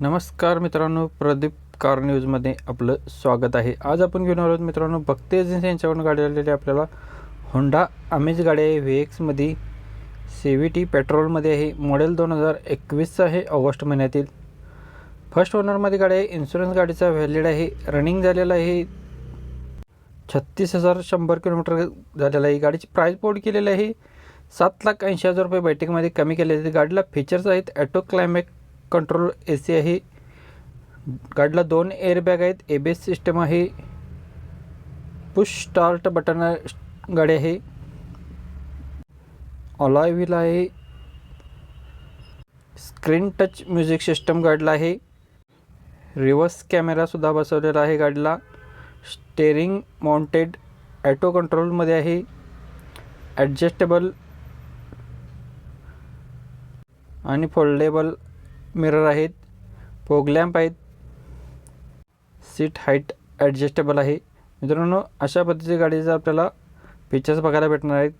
नमस्कार मित्रांनो प्रदीप कार न्यूजमध्ये आपलं स्वागत आहे. आज आपण घेऊन आलो मित्रांनो भक्त एजन्सी यांच्याकडून गाडी आलेली आपल्याला. होंडा अमेज गाडी आहे व्ही एक्समध्ये सी व्ही टी पेट्रोलमध्ये आहे. मॉडेल दोन हजार एकवीसचं आहे ऑगस्ट महिन्यातील. फर्स्ट ओनरमध्ये गाडी आहे. इन्शुरन्स गाडीचा व्हॅलिड आहे. रनिंग झालेला आहे. छत्तीस हजार शंभर किलोमीटर झालेलं आहे. गाडीची प्राईस बोर्ड केलेली आहे. सात लाख ऐंशी हजार रुपये बैठकीमध्ये कमी केले आहेत. गाडीला फीचर्स आहेत. Auto climate control A C आहे. गाडीला दोन एअरबॅग आहेत. ए बी एस सिस्टम आहे. पुश स्टार्ट बटन गाडी आहे. ऑलॉय व्हील आहे. स्क्रीन टच म्युझिक सिस्टम गाडीला आहे. रिव्हर्स कॅमेरासुद्धा बसवलेला आहे गाडीला. स्टेरिंग माउंटेड ॲटो कंट्रोलमध्ये आहे. ॲडजस्टेबल आणि फोल्डेबल मिरर आहेत. फोग लॅम्प आहेत. सीट हाईट ॲडजस्टेबल आहे. मित्रांनो अशा पद्धतीच्या गाडीचं आपल्याला फीचर्स बघायला भेटणार आहेत.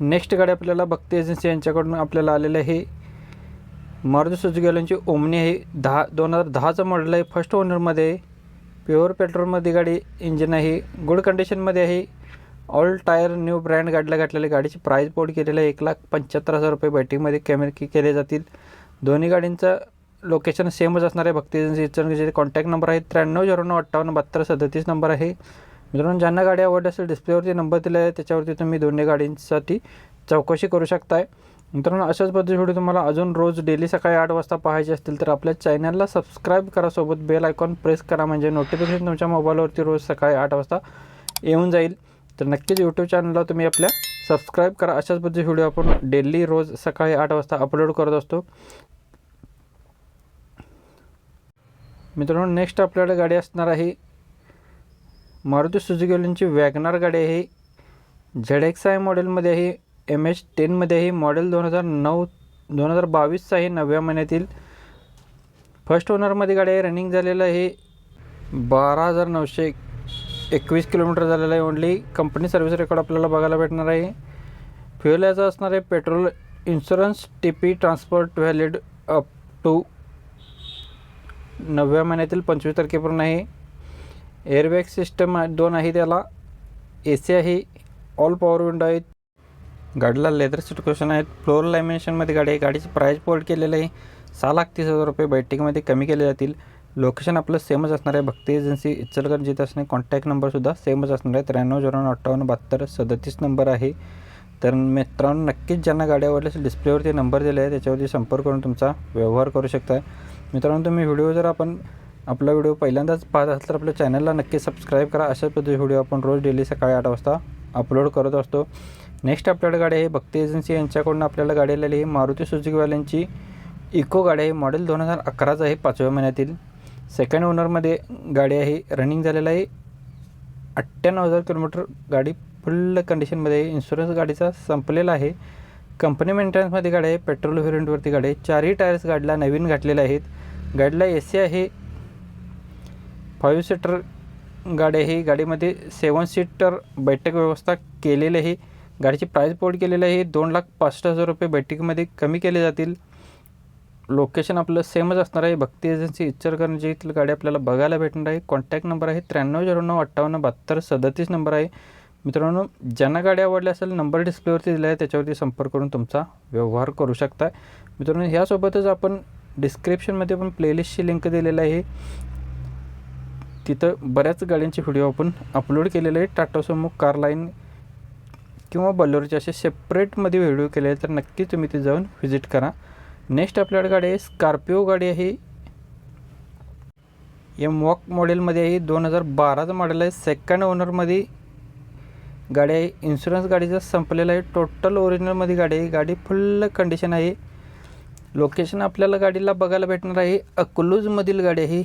नेक्स्ट गाडी आपल्याला भक्ती एजन्सी यांच्याकडून आपल्याला आलेलं आहे. मारुती सुझुकी ओमनी आहे. दहा दोन हजार दहाचं मॉडेल आहे. फर्स्ट ओनरमध्ये आहे. प्युअर पेट्रोलमध्ये गाडी इंजिन आहे. गुड कंडिशनमध्ये आहे. ऑल टायर न्यू ब्रँड गाडीला घातलेली गाडीची प्राईस बोर्ड केलेलं आहे. एक लाख पंच्याहत्तर हजार रुपये बॅटरीमध्ये कॅमेरे केले जातील. दोन्ही गाडींचं लोकेशन सेमच असणार आहे. भक्ती एजन्सी इचलकरंजीचे कॉन्टॅक्ट नंबर आहे त्र्याण्णव झिरो नऊ अठ्ठावन्न बहात्तर सदतीस नंबर आहे. मित्रांनो ज्यांना गाडी आवडली असेल डिस्प्लेवरती नंबर दिला आहे. त्याच्यावरती तुम्ही दोन्ही गाडींसाठी चौकशी करू शकताय. मित्रांनो अशाच पद्धतीचे व्हिडिओ तुम्हाला अजून रोज डेली सकाळी आठ वाजता पाहायचे असतील तर आपल्या चॅनलला सबस्क्राईब करा. सोबत बेल आयकॉन प्रेस करा. म्हणजे नोटिफिकेशन तुमच्या मोबाईलवरती रोज सकाळी आठ वाजता येऊन जाईल. तर नक्कीच यूट्यूब चॅनलला तुम्ही आपल्या सबस्क्राईब करा. अशाच पद्धतीचे व्हिडिओ आपण डेली रोज सकाळी आठ वाजता अपलोड करत असतो. मित्रांनो नेक्स्ट आपल्याकडे गाडी असणार आहे मारुती सुजुकी वॅगनार गाडी आहे. झेड एक्स आय मॉडेलमध्ये आहे एम एच टेनमध्ये आहे मॉडेल दोन हजार नऊ दोन हजार बावीसचा आहे नवव्या महिन्यातील. फर्स्ट ओनरमध्ये गाडी आहे रनिंग झालेलं आहे. बारा हजार नऊशे एकवीस किलोमीटर झालेलं आहे ओनली कंपनी सर्व्हिस रेकॉर्ड आपल्याला बघायला भेटणार आहे. फ्युएल याचं असणार आहे petrol insurance T P transport valid up to नवव्या महिन्यातील पंचवीस तारखेपर्यंत आहे. एअरबॅग सिस्टम दोन आहे त्याला. ए सी आहे. ऑल पॉवर विंडो आहेत. गाडीला लेदर सीट क्वेश्चन आहेत. फ्लोअर लॅमिनेशनमध्ये गाडी आहे. गाडीची प्राईस पोल्ट केलेलं आहे. सहा लाख तीस हजार रुपये बैठकीमध्ये कमी केले जातील. लोकेशन आपलं सेमच असणार आहे. भक्ती एजन्सी इचलकरंजीत असणे. कॉन्टॅक्ट नंबरसुद्धा सेमच असणार आहे. त्र्याण्णव झिरो अठ्ठावन्न बहात्तर सदतीस नंबर आहे. तर मित्रांनो नक्कीच ज्यांना गाडी आवडल्या असेल डिस्प्लेवरती नंबर दिला आहे. त्याच्यावरती संपर्क करून तुमचा व्यवहार करू शकता. मित्रांनो तुम्ही व्हिडिओ जर आपण आपला व्हिडिओ पहिल्यांदाच पाहत असाल तर आपल्या चॅनलला नक्की सबस्क्राईब करा. अशा पद्धतीचे व्हिडिओ आपण रोज डेली सकाळी आठ वाजता अपलोड करत असतो. नेक्स्ट आपल्याकडे गाडी आहे भक्ती एजन्सी. यांच्याकडून आपल्याला गाडी आलेली आहे मारुती सुजुकीवाल्यांची इको गाडी आहे. मॉडेल दोन हजार अकराचं आहे पाचव्या महिन्यातील. सेकंड ओनरमध्ये गाडी आहे. रनिंग झालेलं आहे. अठ्ठ्याण्णव हजार किलोमीटर गाडी फुल कंडिशनमध्ये आहे. इन्शुरन्स गाडीचा संपलेला आहे. कंपनी मेंटेनन्समध्ये गाडी आहे. पेट्रोल व्हेरियंटवरती गाडी आहे. चारही टायर्स गाडीला नवीन घातलेले आहेत. गाडीला ए सी आहे. फाईव्ह सीटर गाडी आहे. गाडीमध्ये सेवन सीटर बैठक व्यवस्था केलेली आहे. गाडीची प्राईस बोर्ड केलेली आहे. दोन लाख पासष्ट हजार रुपये बैठकीमध्ये कमी केले जातील. लोकेशन आपलं सेमच असणार आहे. भक्ती एजन्सी इचलकरंजी इथलं गाडी आपल्याला बघायला भेटणार आहे. कॉन्टॅक्ट नंबर आहे त्र्याण्णव झिरो नऊ अठ्ठावन्न बहात्तर सदतीस नंबर आहे. मित्रांनो ज्यांना गाडी आवडल्या असेल नंबर डिस्प्लेवरती दिला आहे. त्याच्यावरती संपर्क करून तुमचा व्यवहार करू शकता मित्रांनो ह्यासोबतच आपण डिस्क्रिप्शनमध्ये पण प्लेलिस्टची लिंक दिलेलं आहे. तिथं बऱ्याच गाड्यांचे व्हिडिओ आपण अपलोड केलेले आहे टाटा सोमो कार लाईन किंवा बल्लोरचे असे सेपरेटमध्ये व्हिडिओ केले तर नक्की तुम्ही ते जाऊन व्हिजिट करा. नेक्स्ट आपल्याकडे गाडी आहे स्कॉर्पिओ गाडी आहे. एम वॉक मॉडेलमध्ये आहे दोन हजार बाराचं मॉडेल आहे. सेकंड ओनरमध्ये गाडी आहे. इन्शुरन्स गाडीचा संपलेला आहे. टोटल ओरिजिनलमध्ये गाडी आहे. गाडी फुल कंडिशन आहे. लोकेशन आपल्याला गाडीला बघायला भेटणार आहे. अकलूजमधील गाडी आहे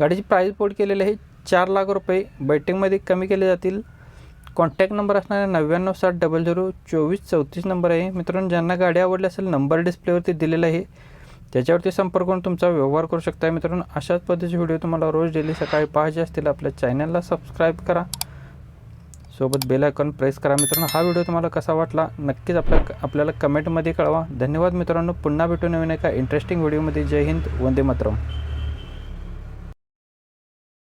गाडीची प्राईस बोर्ड केलेली आहे. चार लाख रुपये. बैठकमध्ये कमी केले जातील. कॉन्टॅक्ट नंबर असणार आहे नव्याण्णव सात डबल झिरो चोवीस चौतीस नंबर आहे. मित्रांनो ज्यांना गाडी आवडली असेल नंबर डिस्प्लेवरती दिलेला आहे. त्याच्यावरती संपर्क करून तुमचा व्यवहार करू शकता मित्रांनो. अशाच पद्धतीचे व्हिडिओ तुम्हाला रोज डेली सकाळी पाहायचे असतील आपल्या चॅनलला सबस्क्राईब करा. सोबत बेल आयकॉन प्रेस करा मित्रांनो. हा व्हिडिओ तुम्हाला कसा वाटला? नक्कीच आपल्या आपल्याला कमेंटमध्ये कळवा. धन्यवाद मित्रांनो. पुन्हा भेटून नवीन एका इंटरेस्टिंग व्हिडिओमध्ये जय हिंद. वंदे मातरम.